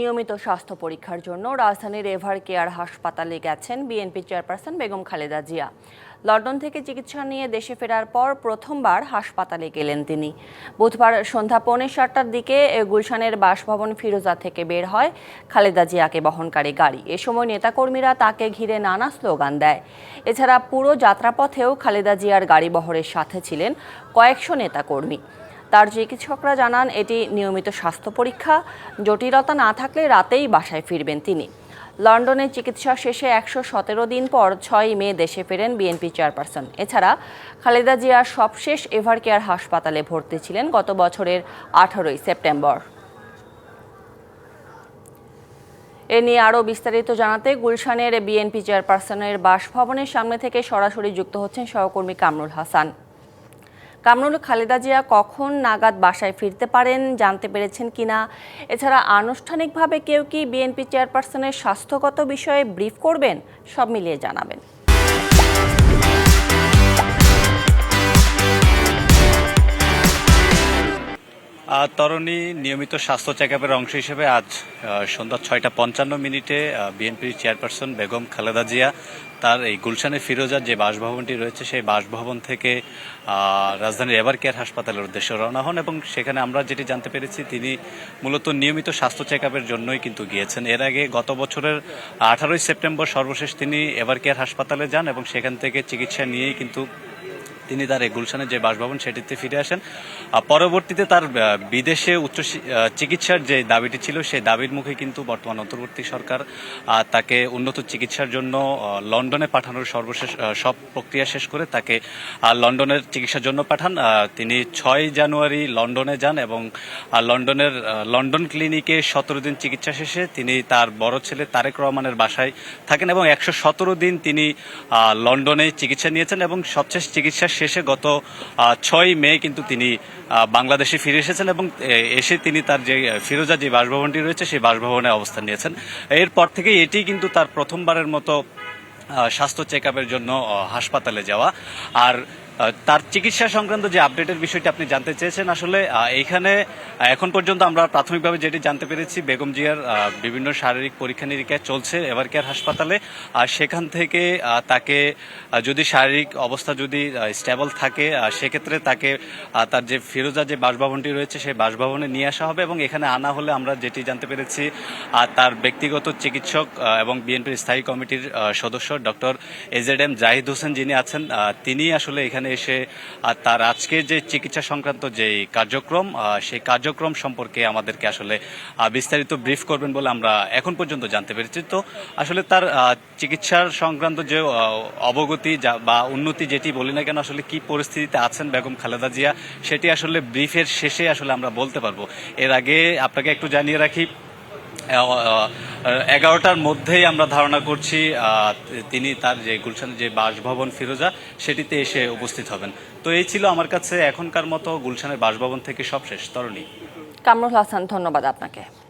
নিয়মিত স্বাস্থ্য পরীক্ষার জন্য রাজধানীর এভার কেয়ার হাসপাতালে গেছেন BNP chairperson Begum Khaleda Zia. London থেকে চিকিৎসা নিয়ে দেশে ফেরার পর প্রথমবার হাসপাতালে গেলেন তিনি। বুধবার সন্ধ্যা পৌনে সাতটার দিকে গুলশানের বাসভবন ফিরোজা থেকে বের হয় খালেদা জিয়াকে বহনকারী গাড়ি। এ সময় নেতাকর্মীরা তাকে ঘিরে নানা স্লোগান দেয়। এছাড়া পুরো যাত্রাপথেও খালেদা জিয়ার গাড়ি বহরের সাথে ছিলেন কয়েকশো নেতাকর্মী। তার চিকিৎসকরা জানান, এটি নিয়মিত স্বাস্থ্য পরীক্ষা, জটিলতা না থাকলে রাতেই বাসায় ফিরবেন তিনি। লন্ডনে চিকিৎসা শেষে একশো সতেরো দিন পর ছয় মে দেশে ফেরেন বিএনপি চেয়ারপারসন। এছাড়া খালেদা জিয়া সবশেষ এভার কেয়ার হাসপাতালে ভর্তি ছিলেন গত বছরের আঠারোই সেপ্টেম্বর। এ নিয়ে আরও বিস্তারিত জানাতে গুলশানের বিএনপি চেয়ারপারসনের বাসভবনের সামনে থেকে সরাসরি যুক্ত হচ্ছেন সহকর্মী কামরুল হাসান। কামরুল খালেদা জিয়া কখন নাগাদ বাসায় ফিরতে পারেন, জানতে পেরেছেন কিনা এছাড়া আনুষ্ঠানিকভাবে কেউ কি বিএনপি চেয়ারপারসনের স্বাস্থ্যগত বিষয়ে ব্রিফ করবেন? সব মিলিয়ে জানাবেন। তরণী নিয়মিত স্বাস্থ্য চেক অংশ হিসেবে আজ সন্ধ্যা ছয়টা পঞ্চান্ন মিনিটে বিএনপির চেয়ারপারসন বেগম খালেদা জিয়া, তার এই গুলশানে ফিরোজার যে বাসভবনটি রয়েছে, সেই বাসভবন থেকে রাজধানীর এভার কেয়ার হাসপাতালের উদ্দেশ্যে রওনা হন এবং সেখানে আমরা যেটি জানতে পেরেছি, তিনি মূলত নিয়মিত স্বাস্থ্য চেক জন্যই কিন্তু গিয়েছেন। এর আগে গত বছরের আঠারোই সেপ্টেম্বর সর্বশেষ তিনি এভার কেয়ার হাসপাতালে যান এবং সেখান থেকে চিকিৎসা নিয়েই কিন্তু তিনি তার গুলশানের যে বাসভবন সেটিতে ফিরে আসেন। পরবর্তীতে তার বিদেশে উচ্চ চিকিৎসার যে দাবিটি ছিল, সেই দাবির মুখে কিন্তু বর্তমান অন্তর্বর্তী সরকার তাকে উন্নত চিকিৎসার জন্য লন্ডনে পাঠানোর সর্বশেষ সব প্রক্রিয়া শেষ করে তাকে লন্ডনের চিকিৎসার জন্য পাঠান। তিনি ছয় জানুয়ারি লন্ডনে যান এবং লন্ডনের লন্ডন ক্লিনিকে সতেরো দিন চিকিৎসা শেষে তিনি তার বড় ছেলে তারেক রহমানের বাসায় থাকেন এবং একশো সতেরো দিন তিনি লন্ডনে চিকিৎসা নিয়েছেন এবং সবশেষ চিকিৎসা শেষে গত ছয় মে কিন্তু তিনি বাংলাদেশে ফিরে এসেছেন এবং এসে তিনি তার যে, ফিরোজা যে বাসভবনটি রয়েছে সেই বাসভবনে অবস্থান নিয়েছেন। এরপর থেকে এটি কিন্তু তার প্রথমবারের মতো স্বাস্থ্য চেক জন্য হাসপাতালে যাওয়া। আর তার চিকিৎসা সংক্রান্ত যে আপডেটের বিষয়টি আপনি জানতে চেয়েছেন আসলে আহ, এইখানে এখন পর্যন্ত আমরা প্রাথমিকভাবে যেটি জানতে পেরেছি বেগম জিয়ার বিভিন্ন শারীরিক পরীক্ষা নিরীক্ষা চলছে এভার কেয়ার হাসপাতালে। আর সেখান থেকে তাকে যদি শারীরিক অবস্থা যদি স্টেবল থাকে সেক্ষেত্রে তাকে তার যে ফিরোজা যে বাসভবনটি রয়েছে সেই বাসভবনে নিয়ে আসা হবে এবং এখানে আনা হলে আমরা যেটি জানতে পেরেছি তার ব্যক্তিগত চিকিৎসক এবং বিএনপির স্থায়ী কমিটির সদস্য doctor A Z M Zahid Hossain যিনি আছেন তিনি আসলে এখানে এসে আহ, তার আজকে যে চিকিৎসা সংক্রান্ত যে কার্যক্রম সেই কার্যক্রম সম্পর্কে আমাদেরকে আসলে বিস্তারিত ব্রিফ করবেন বলে আমরা এখন পর্যন্ত জানতে পেরেছি। তো আসলে তার চিকিৎসার সংক্রান্ত যে অবগতি বা উন্নতি যেটি বলি না কেন আসলে কি পরিস্থিতিতে আছেন বেগম খালেদা জিয়া সেটি আসলে ব্রিফের শেষে আসলে আমরা বলতে পারব। এর আগে আপনাকে একটু জানিয়ে রাখি এগারোটার মধ্যেই আমরা ধারণা করছি তিনি তার যে গুলশান, যে বাসভবন ফিরোজা, সেটিতে এসে উপস্থিত হবেন। তো এই ছিল আমার কাছে এখনকার মতো গুলশানের বাসভবন থেকে সব শেষ তরণী। কামরুল হাসান, ধন্যবাদ আপনাকে।